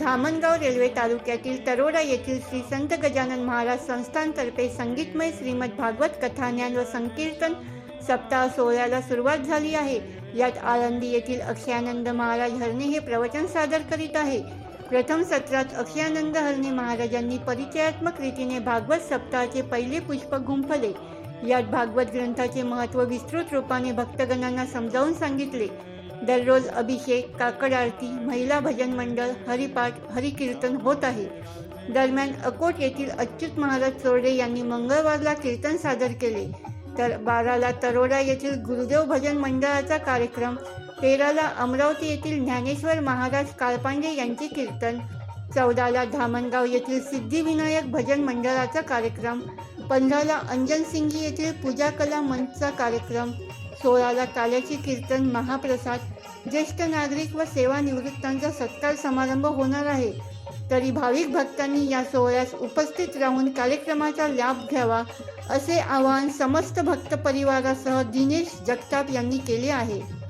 Dhamangaon railway तालुक्यातील तरोडा येथील श्री संत गजानन महाराज संस्थानतर्फे संगीतमय श्रीमद भागवत कथाज्ञान व संकीर्तन सप्ताह सोहळ्याला सुरुवात झाली आहे. यात आळंदी येथील अक्षयानंद महाराज हरणे हे प्रवचन सादर करीत आहे. प्रथम सत्रात अक्षयानंद हरणे महाराजांनी परिचयात्मक रीतीने भागवत सप्ताहाचे पहिले पुष्प गुंफले. यात भागवत ग्रंथाचे महत्त्व विस्तृत रूपाने भक्तगणांना समजावून सांगितले. दररोज अभिषेक काकड आरती महिला भजन मंडळ हरिपाठ हरिकीर्तन होत आहे. दरम्यान अकोट येथील अच्युत महाराज चोरडे यांनी मंगळवारला कीर्तन सादर केले. तर बाराला तरोडा येथील गुरुदेव भजन मंडळाचा कार्यक्रम तेराला अमरावती येथील ज्ञानेश्वर महाराज काळपांडे यांचे कीर्तन चौदाला धामणगाव येथील सिद्धिविनायक भजन मंडळाचा कार्यक्रम पंधराला अंजनसिंगी येथील पूजा कला मंचचा कार्यक्रम सोळाला ताल्याचे कीर्तन महाप्रसाद. ज्येष्ठ नागरिक व सेवानिवृत्तांचा सत्कार समारंभ होणार आहे. तरी भाविक भक्तांनी या सोहळ्यास उपस्थित राहून कार्यक्रमाचा लाभ घ्यावा असे आवाहन समस्त भक्त परिवारासह दिनेश जगताप यांनी केले आहे.